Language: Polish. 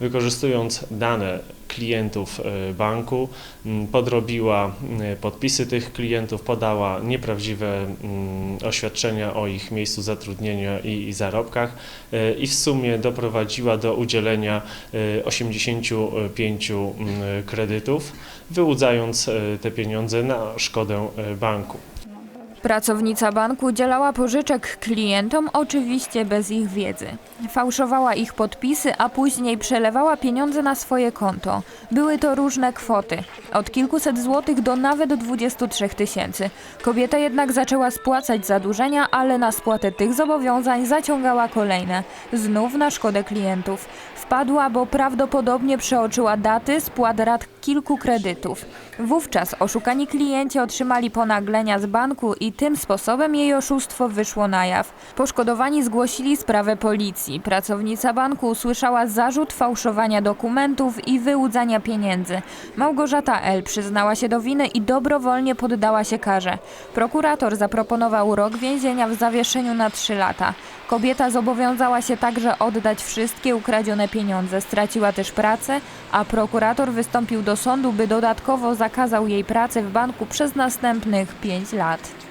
wykorzystując dane klientów e, banku, podrobiła podpisy tych klientów, podała nieprawdziwe oświadczenia o ich miejscu zatrudnienia i, zarobkach e, i w sumie doprowadziła do udzielenia e, 85 m, kredytów, wyłudzając e, te pieniądze na szkodę e, banku. Pracownica banku udzielała pożyczek klientom, oczywiście bez ich wiedzy. Fałszowała ich podpisy, a później przelewała pieniądze na swoje konto. Były to różne kwoty, od kilkuset złotych do nawet 23 tysięcy. Kobieta jednak zaczęła spłacać zadłużenia, ale na spłatę tych zobowiązań zaciągała kolejne, znów na szkodę klientów. Wpadła, bo prawdopodobnie przeoczyła daty spłat rat kilku kredytów. Wówczas oszukani klienci otrzymali ponaglenia z banku i tym sposobem jej oszustwo wyszło na jaw. Poszkodowani zgłosili sprawę policji. Pracownica banku usłyszała zarzut fałszowania dokumentów i wyłudzania pieniędzy. Małgorzata L. przyznała się do winy i dobrowolnie poddała się karze. Prokurator zaproponował rok więzienia w zawieszeniu na 3 lata. Kobieta zobowiązała się także oddać wszystkie ukradzione pieniądze. Straciła też pracę, a prokurator wystąpił do sądu, by dodatkowo zakazał jej pracy w banku przez następnych 5 lat.